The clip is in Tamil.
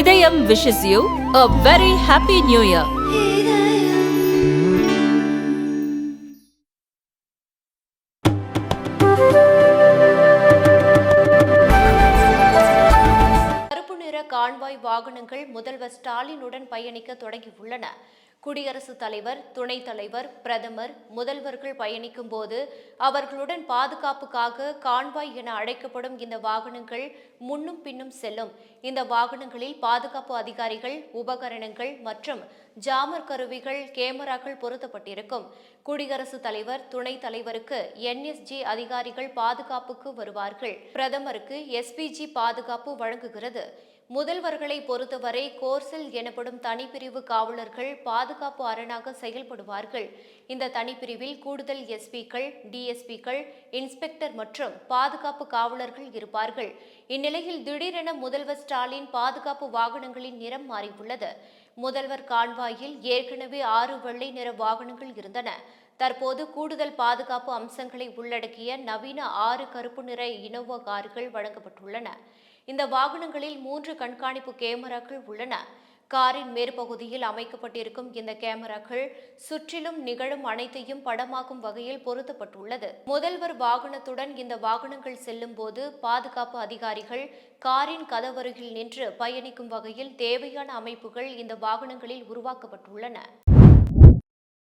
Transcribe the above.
இதயம் wishes you a very happy new year கருப்பு நிற கான்வாய் வாகனங்கள் முதல்வர் ஸ்டாலினுடன் பயணிக்க தொடங்கியுள்ளன. குடியரசுத் தலைவர் துணைத் தலைவர் பிரதமர் முதல்வர்கள் பயணிக்கும் போது அவர்களுடன் பாதுகாப்புக்காக கான்வாய் என அழைக்கப்படும் இந்த வாகனங்கள் முன்னும் பின்னும் செல்லும். இந்த வாகனங்களில் பாதுகாப்பு அதிகாரிகள் உபகரணங்கள் மற்றும் ஜாமர் கருவிகள் கேமராக்கள் பொருத்தப்பட்டிருக்கும். குடியரசுத் தலைவர் துணைத் தலைவருக்கு என்எஸ்ஜி அதிகாரிகள் பாதுகாப்புக்கு வருவார்கள். பிரதமருக்கு எஸ்பிஜி பாதுகாப்பு வழங்குகிறது. முதல்வர்களை பொறுத்தவரை கோர்சல் எனப்படும் தனிப்பிரிவு காவலர்கள் பாதுகாப்பு அரணாக செயல்படுவார்கள். இந்த தனிப்பிரிவில் கூடுதல் எஸ்பிக்கள் டிஎஸ்பிக்கள் இன்ஸ்பெக்டர் மற்றும் பாதுகாப்பு காவலர்கள் இருப்பார்கள். இந்நிலையில் திடீரென முதல்வர் ஸ்டாலின் பாதுகாப்பு வாகனங்களின் நிறம் மாறியுள்ளது. முதல்வர் கான்வாயில் ஏற்கனவே ஆறு வெள்ளை நிற வாகனங்கள் இருந்தன. தற்போது கூடுதல் பாதுகாப்பு அம்சங்களை உள்ளடக்கிய நவீன ஆறு கருப்பு நிற இனோவா கார்கள் வழங்கப்பட்டுள்ளன. இந்த வாகனங்களில் மூன்று கண்காணிப்பு கேமராக்கள் உள்ளன. காரின் மேற்பகுதியில் அமைக்கப்பட்டிருக்கும் இந்த கேமராக்கள் சுற்றிலும் நிகழும் அனைத்தையும் படமாக்கும் வகையில் பொருத்தப்பட்டுள்ளது. முதல்வர் வாகனத்துடன் இந்த வாகனங்கள் செல்லும் போது பாதுகாப்பு அதிகாரிகள் காரின் கதவருகில் நின்று பயணிக்கும் வகையில் தேவையான அமைப்புகள் இந்த வாகனங்களில் உருவாக்கப்பட்டுள்ளன.